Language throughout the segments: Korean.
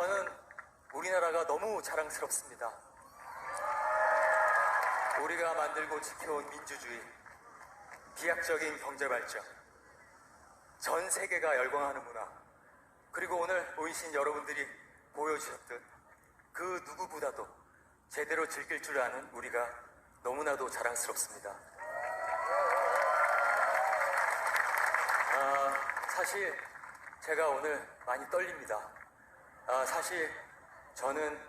저는 우리나라가 너무 자랑스럽습니다. 우리가 만들고 지켜온 민주주의, 비약적인 경제 발전, 전 세계가 열광하는 문화, 그리고 오늘 모이신 여러분들이 보여주셨듯 그 누구보다도 제대로 즐길 줄 아는 우리가 너무나도 자랑스럽습니다. 아, 사실 제가 오늘 많이 떨립니다. 아, 사실 저는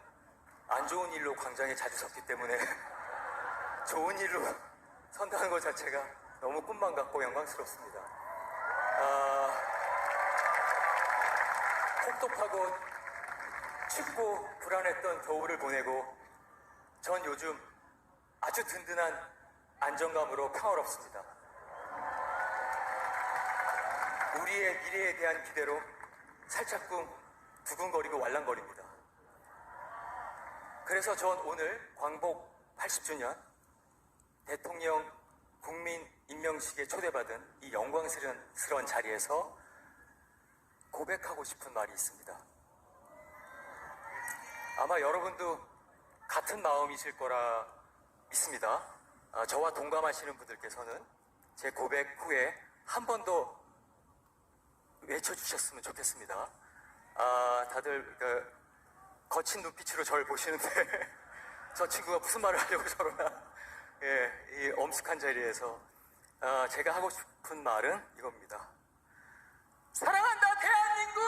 안 좋은 일로 광장에 자주 섰기 때문에 좋은 일로 선다는 것 자체가 너무 꿈만 같고 영광스럽습니다. 아, 혹독하고 춥고 불안했던 겨울을 보내고 전 요즘 아주 든든한 안정감으로 평화롭습니다. 우리의 미래에 대한 기대로 살짝쿵 두근거리고 말랑거립니다. 그래서 전 오늘 광복 80주년 대통령 국민 임명식에 초대받은 이 영광스러운 자리에서 고백하고 싶은 말이 있습니다. 아마 여러분도 같은 마음이실 거라 믿습니다. 아, 저와 동감하시는 분들께서는 제 고백 후에 한 번 더 외쳐주셨으면 좋겠습니다. 아, 다들 그 거친 눈빛으로 저를 보시는데 저 친구가 무슨 말을 하려고 저러나 예, 이 엄숙한 자리에서 어, 제가 하고 싶은 말은 이겁니다. 사랑한다 대한민국!